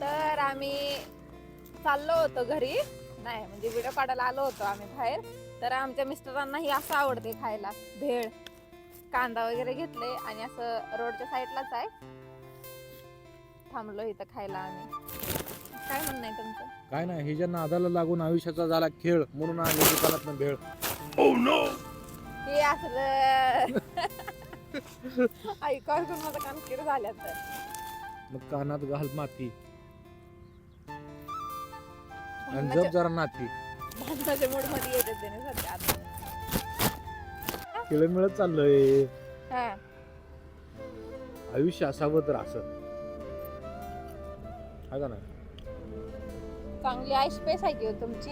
तर आम्ही चाललो होतो घरी. नाही म्हणजे व्हिडिओ काढायला आलो होतो आम्ही बाहेर. तर आमच्या मिस्टरांनाही असं आवडते खायला. भेळ कांदा वगैरे घेतले आणि असं रोडच्या साईडलाच आहे. थांबलो इथं खायला आम्ही. काय म्हणणं आहे तुमचं? काय नाही हिच्या नादाला लागून आयुष्याचा झाला खेळ म्हणून आम्ही दुकानात भेळ. हे असलं. ऐका ऐकून माझं कान किर झालं तर मग कानात घाल माती. आणि जप जरा नाती. भांडणाच्या मूडमध्ये येते त्याने सध्या आता. खेळ मिळत चाललंय. हा. आयुष्य असावं तर असं. हाय का नाही? चांगली आईश पेस आहे की हो तुमची?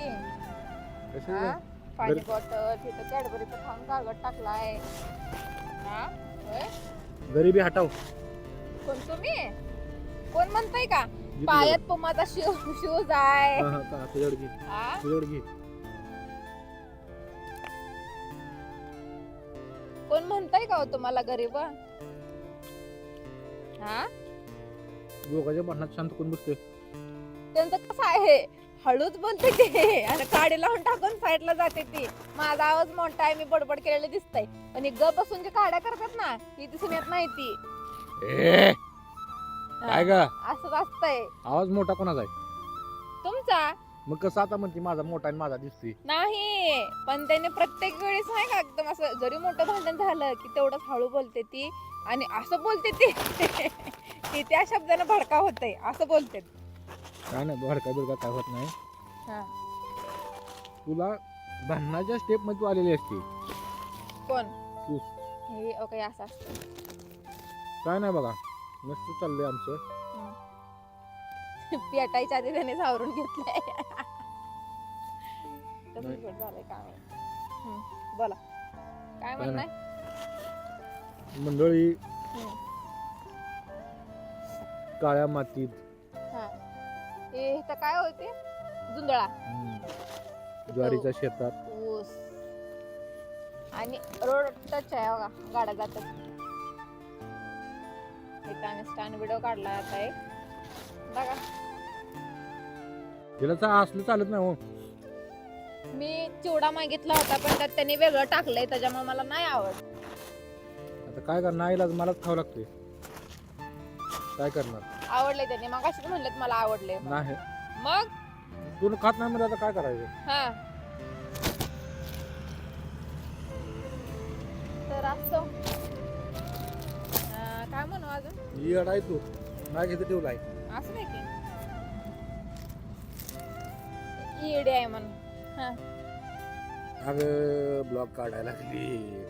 कसं हा? आहे? पाणी बरं. बॉटल तिथं कॅडबरीचं खाऊन कागद टाकलाय. हा? होय? गरिबी हटाव. कोण तुम्ही? कोण म्हणताय का? पायात पुमाचा शू शूज आहे. हा, हा, घे. हा? घे. कोण म्हणताय का हो तुम्हाला गरीब हा? दोघांच्या भांडणात शांत कोण बसते त्यांचं कसं आहे? हळूच बोलते ते आणि काडी लावून टाकून साईडला जाते ती. माझा आवाज मोठा आहे मी बडबड केलेलं दिसतंय. पण ही ग बसून जे काड्या करतात ना ही दिसून येत नाही ती. ए काय ग? असंच असतंय. आवाज मोठा कोणाचा आहे? तुमचा? मग कसं आता म्हणते माझा मोठा आणि माझा दिसतोय. नाही पण त्याने प्रत्येक वेळेस नाही का एकदम असं जरी मोठं भांडण झालं की तेवढंच हळू बोलते ती आणि असं बोलते ती की त्या शब्दाने भडका होते असं बोलते काय नाही भडका बिडका काय होत नाही. हा. तुला भांडणाच्या स्टेपमध्ये तू आलेली असते. कोण? तू. हे ओके असं असतं. काय नाही बघा. मस्त चाललंय आमचं. पेटायच्या आधी त्याने सावरून घेतलंय. नाही. झालंय काय माहीत. हम्म, बोला. काय म्हणणं नाही. आहे? मंडळी हम्म, काळ्या मातीत. हा. हे इथं काय होते जुंदळा. हम्म, ज्वारीच्या शेतात. ऊस. आणि रोड टच आहे बघा गाड्या जातात. इथं आम्ही स्टँड व्हिडिओ काढला आता एक. बघा. तिला चा- असलं चालत नाही हो. मी चिवडा मागितला होता पण त्यात त्यांनी वेगळं टाकलंय त्याच्यामुळे मला नाही आवड आता काय करणार? आईलाच मलाच खावं लागते काय करणार? आवडले त्यांनी. मग अशीच म्हणलेत मला आवडले नाही. मग? तू खात नाही म्हणजे आता काय करायचं? हा. तर असं. म्हणू अजून? येड आहे तू. नाही घेतं ठेवलाय असं नाही की. ईडी आहे म्हणून. हा. अगं ब्लॉग काढायला लागली.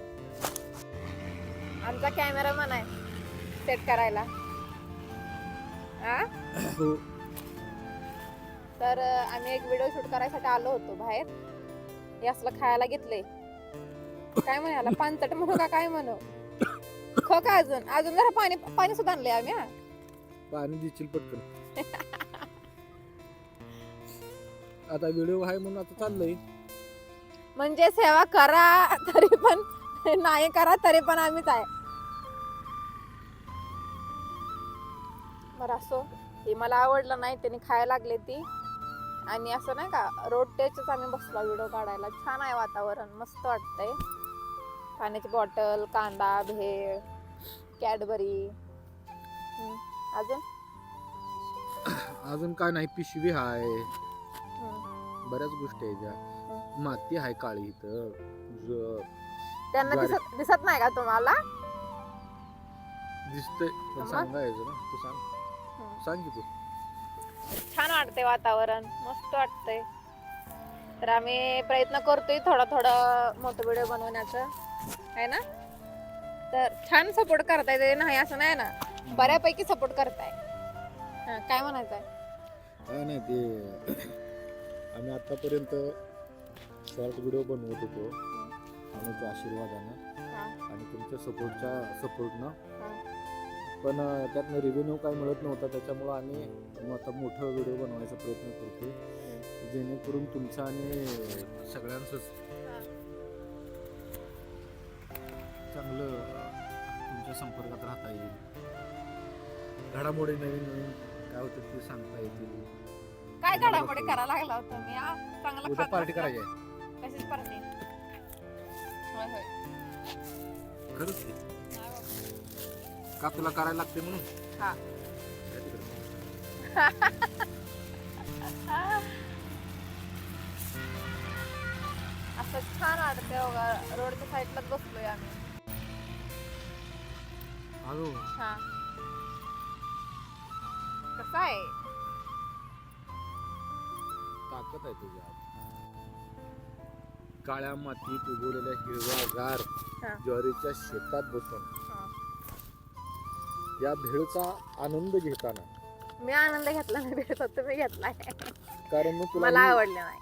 आमचा कॅमेरामन आहे. सेट करायला. हा हो. तर अं, आम्ही एक व्हिडिओ शूट करायसाठी आलो होतो बाहेर. हे असलं खायला घेतलंय. काय म्हणाला? पानचट म्हणू का काय म्हणू? खो का अजून? अजून जरा पाणी पाणी सुद्धा आणलंय आम्ही हा. पाणी दिशील पटकन. आता व्हिडिओ आहे म्हणून आता चाललंय. म्हणजे सेवा करा तरी पण नाही करा तरी पण आम्हीच आहे. बरं असो हे मला आवडलं नाही त्यांनी खायला लागले ती. आणि असं नाही का रोड टचच आम्ही बसलो व्हिडिओ काढायला. छान आहे वातावरण मस्त वाटतंय. पाण्याची बॉटल कांदा भेळ कॅडबरी. हम्म, अजून? अजून काय नाही पिशवी हाय. हम्म. बऱ्याच गोष्टी आहेत ज्या. माती आहे काळी इथं. ज- त्यांना ज्वारी. दिसत दिसत नाही का तुम्हाला? दिसतंय. पण मग? सांगायचं ना. तू सांग. हम्म. सांग की तू. छान वाटते वातावरण. मस्त वाटतंय. तर आम्ही प्रयत्न करतोय थोडा थोडा मोठं व्हिडिओ बनवण्याचं. आहे ना? तर छान सपोर्ट करताय ते. नाही असं नाही ना. बऱ्यापैकी सपोर्ट करताय. हा, काय म्हणायचं आहे काय नाही ते आम्ही आतापर्यंत शॉर्ट व्हिडिओ बनवत होतो. अनुच्या आशीर्वादानं. हा, आणि तुमच्या सपोर्टच्या सपोर्टनं हा. पण अं, त्यातनं रिव्हेन्यू काय मिळत नव्हता. त्याच्यामुळं आम्ही मग आता मोठं व्हिडिओ बनवायचा प्रयत्न करतो जेणेकरून तुमचा आणि सगळ्यांचंच चांगलं तुमच्या संपर्कात राहता येईल घडामोडी नवीन नवीन काय होतं ते सांगता येतील काय घडामोडी करायला लागला होता मी हा? चांगला उद्या खात पार्टी बसला. करायची आहे कशाची पार्टी होय होय खरंच की नाही बाबा. का तुला करायला लागते म्हणून हा. काय तिकडे? असं छान वाटतंय बघा रोडच्या साईडलाच बसलोय आम्ही अहो हा कसं आहे? ताकद आहे तुझ्यात काळ्या मातीत उगवलेल्या हिरव्यागार हा. ज्वारीच्या शेतात बसून. हा. या भेळचा आनंद घेताना. मी आनंद घेतला नाही भेटत तुम्ही घेतलाय कारण मग तुला मला ही आवडले नाही.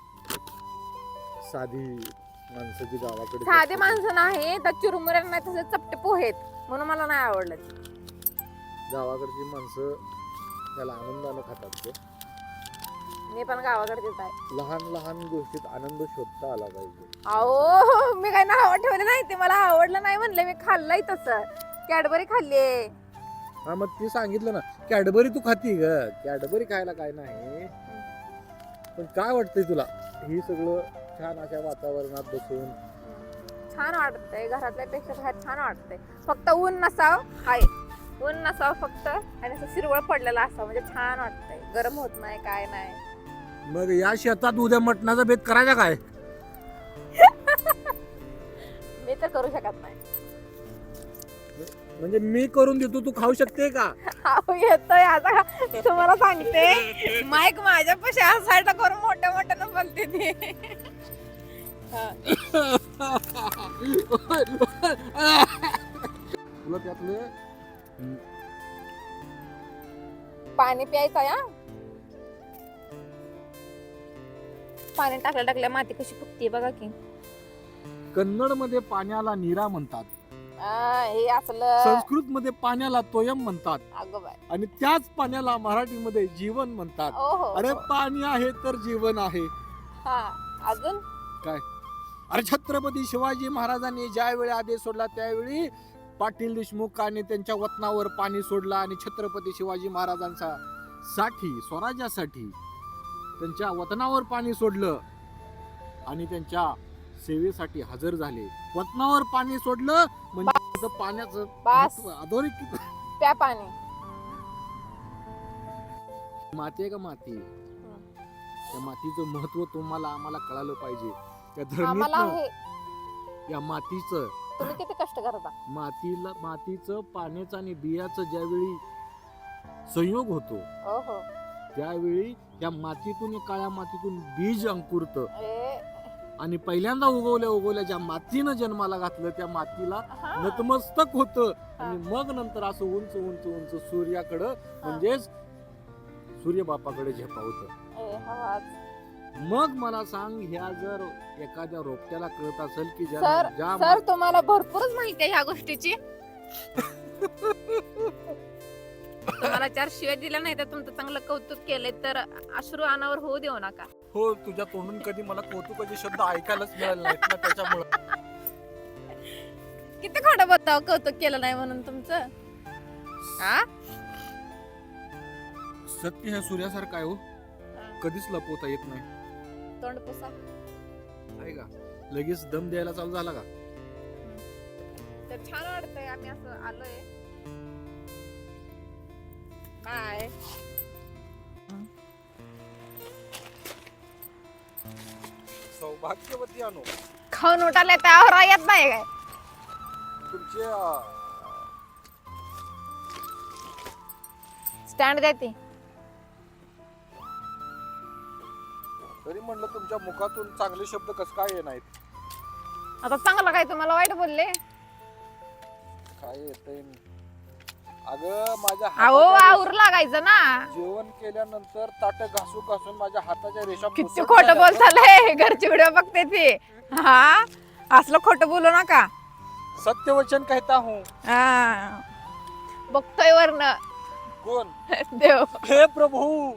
साधी माणसाची गावाकडे साधे माणसं नाही तर चुरमुऱ्या नाही तसे चपटे पोहेत. म्हणून मला नाही आवडलं ते. गावाकडची माणसं त्याला आनंदानं खातात ते. मी पण गावाकडचीच आहे. लहान लहान गोष्टीत आनंद शोधता आला पाहिजे. अहो मी काय नाव ठेवले नाही ते. मला आवडलं नाही म्हणले. मी खाल्लंय तसं. कॅडबरी खाल्ली हा मग ते सांगितलं ना. कॅडबरी तू खाती ग. कॅडबरी खायला काय नाही. पण काय वाटतंय तुला? ही सगळं छान अशा वातावरणात बसून छान वाटतंय. घरातल्या पेक्षा बाहेर छान वाटतंय. फक्त ऊन नसाव आहे ऊन नसावं फक्त आणि असं शिरवळ पडलेला असावं. म्हणजे छान वाटतंय. गरम होत नाही काय नाही. मग या शेतात उद्या मटणाचा बेत करायचा काय? मी तर करू शकत नाही. म्हणजे मी करून देतो तू खाऊ शकते का? अहो येतोय. आता तुम्हाला सांगते. माईक माझ्या पशी साईडला करून मोठ्या मोठ्यानं बोलते ती. हा. तुला त्यातलं? पाणी प्यायचं या पाणी टाकल्या टाकल्या माती कशी फुगते बघा की. कन्नडमध्ये पाण्याला नीरा म्हणतात. आ, हे असलं. संस्कृत मध्ये पाण्याला तोयम म्हणतात. अगं बाय आणि त्याच पाण्याला मराठीमध्ये जीवन म्हणतात. अरे पाणी आहे तर जीवन आहे. हा अजून? अरे छत्रपती शिवाजी महाराजांनी ज्यावेळी आदेश सोडला त्यावेळी पाटील देशमुखांनी त्यांच्या वतनावर पाणी सोडलं आणि छत्रपती शिवाजी महाराजांचा साठी स्वराज्यासाठी त्यांच्या वतनावर पाणी सोडलं आणि त्यांच्या सेवेसाठी हजर झाले. वतनावर पाणी सोडलं म्हणजे पाण्याचं बास. महत्त्व अधोरेखित प्या पाणी. माती आहे का माती? त्या मातीचं महत्त्व तुम्हाला आम्हाला कळालं पाहिजे. त्या आम्हाला हे या मातीचं तुम्ही किती कष्ट करता? मातीला मातीचं पाण्याचं आणि बियाचं ज्यावेळी संयोग होतो हो त्यावेळी या मातीतून या काळ्या मातीतून बीज अंकुरत. ए, आणि पहिल्यांदा उगवल्या उगवल्या ज्या मातीनं जन्माला घातलं त्या मातीला हा. नतमस्तक होत. आणि मग नंतर असं उंच उंच उंच सूर्याकडं म्हणजेच सूर्यबापाकडे झेपावत ए. मग मला सांग ह्या जर एखाद्या रोपट्याला कळत असेल की ज्या सर ज्या सर तुम्हाला भरपूरच माहिती आहे ह्या गोष्टीची. तुम्हाला चार शिवाय दिल्या नाही तर तुमचं चांगलं कौतुक केलंय तर अश्रू अनावर होऊ देऊ नका. हो तुझ्या तोंडून कधी मला कौतुकाचे शब्द ऐकायलाच मिळाले नाहीत ना त्याच्यामुळे. किती खोटं बताव कौतुक केलं नाही म्हणून तुमचं? हा सत्य हे सूर्यासारखं आहे हो. कधीच लपवता येत नाही. तोंड पुसा. आहे का? लगेच दम द्यायला चालू झाला का? तर छान वाटतंय आम्ही असं आलोय. बाय सौभाग्यवती अनु खाऊन उठाले त्यावर येत नाही काय? तुमचे स्टँड देते तरी म्हणलं तुमच्या मुखातून चांगले शब्द कस काय ये नाहीत आता चांगलं काय तुम्हाला वाईट बोलले? काय येतंय अगं माझ्या अहो हाताच्या आवर लागायचं ना. रेषा- जेवण केल्यानंतर ताट घासू घासून माझ्या हाताच्या रेषा किती खोटं झाल्या. बोलताय घरचे व्हिडिओ बघते ते. हा? असलं खोटं बोलू नका. सत्यवचन कहता हूँ. हा. बघतोय वरन. कोण? देव. हे प्रभू!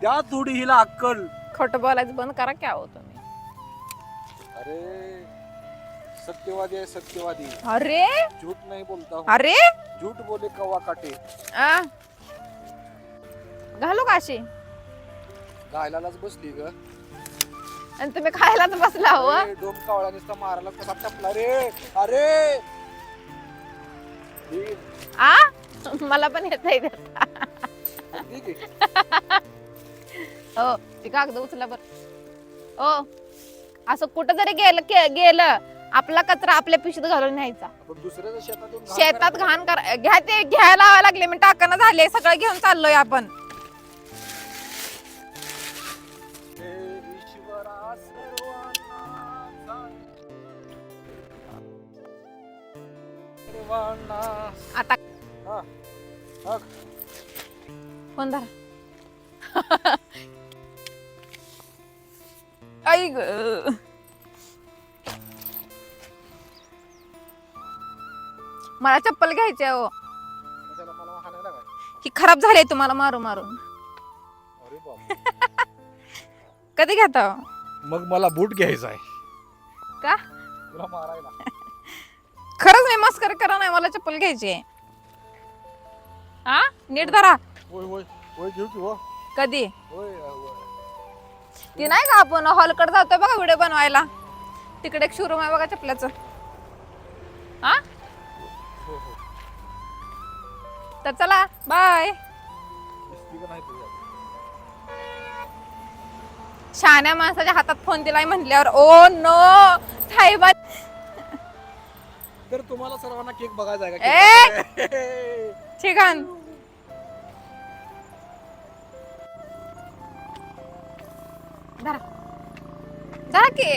द्या थोडी हिला अक्कल. खोटं बोलायचं बंद करा क्या हो तुम्ही. अरे सत्यवादी आहे सत्यवादी. अरे? झूठ नाही बोलता हूं. अरे? झूठ बोले कवा काटे. आ? घालू का अशी? गायलाच बसली ग. आणि तुम्ही खायलाच बसला हो अरे, डोम कावळा नुसता मारायला कसा टपला रे? अरे! ही, आ? मला पण येत आहे. हो ती कागद उचला बर. हो असं कुठं जरी गेलं के- गेलं आपला कचरा आपल्या पिशवीत घालून न्यायचा. आपण दुसऱ्याच्या शेतातून घाण शेतात करायला घाण कर घ्या ते घ्यायला लावायला लागले मी टाकणं झाले सगळं घेऊन चाललोय आपण. हे ईश्वरा सर्वांना सर्वांना आता हा, हा. फोन धरा. आई ग. मला चप्पल घ्यायची आहे हो. कशाला मला हाणायला काय ही खराब झाली तुम्हाला मारू मारून. अरे बाप कधी घेता हो? मग मला बूट घ्यायचा आहे. का? तुला मारायला. खरंच नाही मस्कर करा नाही मला चप्पल घ्यायची आहे हा? नीट धरा. होय होय होय घेऊ की हो. कधी? होय होय. ती नाही का आपण हॉलकडे जातोय बघा व्हिडिओ बनवायला. तिकडे एक शोरूम आहे बघा चपल्याचं. हा? तर चला बाय शहाण्या माणसाच्या हातात फोन दिलाय म्हटल्यावर ओ नो साहेबा तर तुम्हाला सर्वांना केक बघायचा आहे! का? ठिकाण की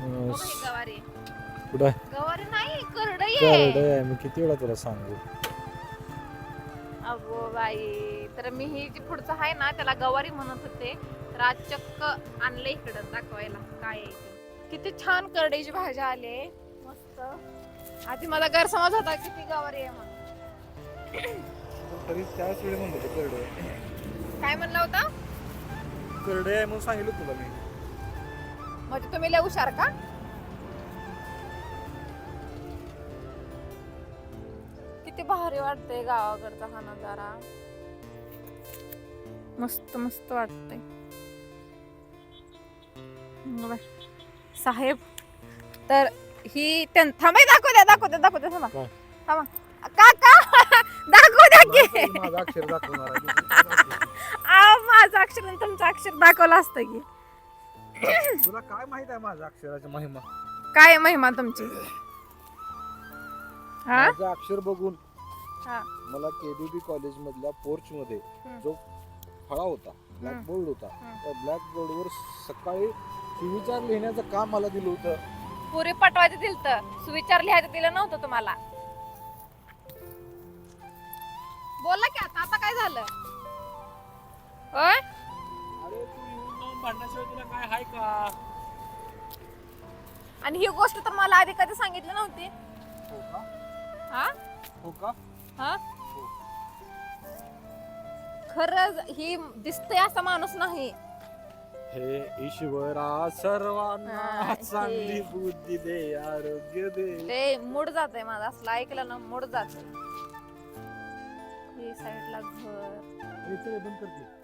बघा ही गवारी. कुठं आहे? गवारी नाही करडई करडं आहे आहे. मी किती वेळा तुला सांगू? अगो बाई तर मी ही जी पुढचं आहे ना त्याला गवारी म्हणत होते. तर आज चक्क आणलं इकडं दाखवायला. काय आहे ते. किती छान करडईची भाजी आली. मस्त. आधी मला गैरसमज होता किती गवारी आहे म्हणून. तरी त्याच वेळी म्हणलं होतं करडं आहे. काय म्हणलं होतं? करडं आहे म्हणून सांगितलं तुला मी. म्हणजे तुम्ही लय हुशार का? किती भारी वाटतंय गावाकडचा हा नजारा. मस्त मस्त वाटतंय. बाय. साहेब तर ही त्यां- थांबा दाखव द्या दाखव द्या दाखव द्या थांबा. काय? थांबा. काका दाखव द्या की. माझं अक्षर दाखवणार आहे. माझं अक्षर आणि तुमचं अक्षर दाखवलं असतं की तुला काय माहीत आहे माझ्या अक्षराची महिमा काय महिमा तुमची हा माझं अक्षर बघून हा. मला केबीबी कॉलेज मधल्या पोर्च मध्ये हम्म. जो फळा होता ब्लॅक. बोर्ड होता हम्म. त्या ब्लॅक बोर्डवर सकाळी सुविचार लिहिण्याचं काम मला दिलं होतं पुरी पटवायचं दिलं तर सुविचार लिहायचं दिलं नव्हतं तुम्हाला बोला की आता आता काय झालं होय अरे तू येऊन जाऊन भांडण्याशिवाय तुला काय हाय का? आणि ही गोष्ट तर मला आधी कधी सांगितली नव्हती. हो का? हा? हो का? हा? खरंच ही दिसतंय असा माणूस नाही. हे ईश्वरा सर्वांना हा, चांगली हे. बुद्धी दे आरोग्य दे. ते मूड जात आहे माझं असलं ऐकलं ना मूड जात ही साईडला घर हे चल, हे बंद करते